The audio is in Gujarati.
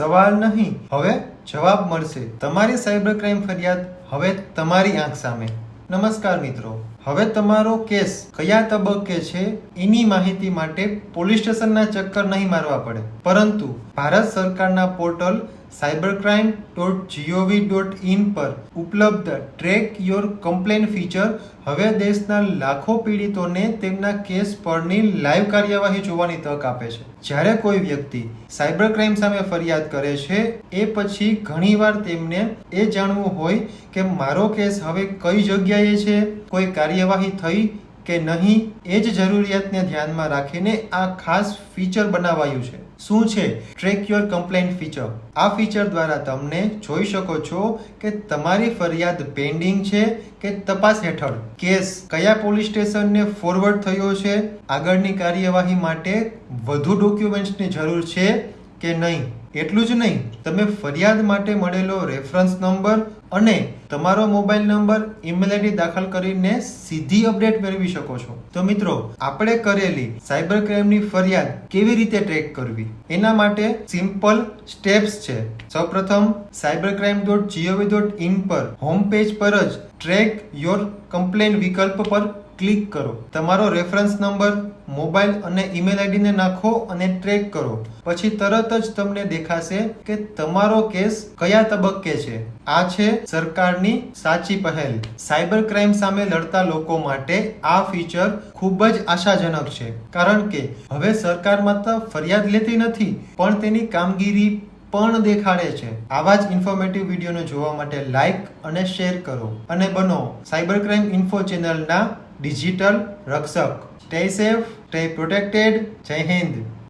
સવાલ નહીં. હવે જવાબ મળશે. તમારી સાયબર ક્રાઇમ ફરિયાદ હવે તમારી આંખ સામે. નમસ્કાર મિત્રો. હવે તમારો કેસ કયા તબક્કે છે એની માહિતી માટે પોલીસ સ્ટેશનના ચક્કર નહીં મારવા પડે. પરંતુ ભારત સરકારના portal cyber crime dot G O V dot in પર ઉપલબ્ધ ટ્રેક યોર કમ્પ્લેન ફીચર હવે દેશના લાખો પીડિતોને તેમના કેસ પરની લાઈવ કાર્યવાહી જોવાની તક આપે છે. જ્યારે કોઈ વ્યક્તિ સાયબર ક્રાઇમ સામે ફરિયાદ કરે છે, એ પછી ઘણીવાર તેમને એ જાણવું હોય કે મારો કેસ હવે કઈ જગ્યાએ છે, કોઈ કાર્યવાહી થઈ કે નહીં, એ જ જરૂરિયાતને ધ્યાનમાં રાખીને આ ખાસ ફીચર બનાવાયું છે. શું છે? ટ્રેક યોર કમ્પ્લેન્ટ ફીચર આ ફીચર દ્વારા તમને જોઈ શકો છો કે તમારી ફરિયાદ પેન્ડિંગ છે કે તપાસ હેઠળ. કેસ કયા પોલીસ સ્ટેશનને ફોરવર્ડ થયો છે? આગળની કાર્યવાહી માટે વધુ ડોક્યુમેન્ટ્સની જરૂર છે કે નહીં? એટલું જ નહીં, તમે ફરિયાદ માટે મળેલો રેફરન્સ નંબર અને તમારો મોબાઈલ નંબર ઈમેલ આઈડી દાખલ કરીને સીધી અપડેટ મેળવી શકો છો. તો મિત્રો, આપણે કરેલી સાયબર ક્રાઇમની ફરિયાદ કેવી રીતે ટ્રેક કરવી? એના માટે સિમ્પલ સ્ટેપ્સ છે. સૌપ્રથમ cyber crime dot G O V dot in પર હોમ પેજ પર જ ટ્રેક યોર કમ્પ્લેન વિકલ્પ પર ક્લિક કરો. તમારો રેફરન્સ નંબર મોબાઈલ અને ઈમેલ આઈડીને નાખો અને ટ્રેક કરો. પછી તરત જ તમને દેખાશે કે તમારો કેસ કયા તબક્કે છે? આ છે સરકારની સાચી પહેલ. સાયબર ક્રાઇમ સામે લડતા લોકો માટે આ ફીચર ખૂબ જ આશાજનક છે. કારણ કે હવે સરકાર માત્ર ફરિયાદ લેતી નથી, પણ તેની કામગીરી પણ દેખાડે છે. આવા જ ઇન્ફોર્મેટિવ વિડીયોને જોવા માટે લાઇક અને શેર કરો. અને બનો, સાયબર ક્રાઇમ ઇન્ફો ચેનલના ડિજિટલ રક્ષક. સ્ટે સેફ સ્ટે પ્રોટેક્ટેડ જય હિન્દ.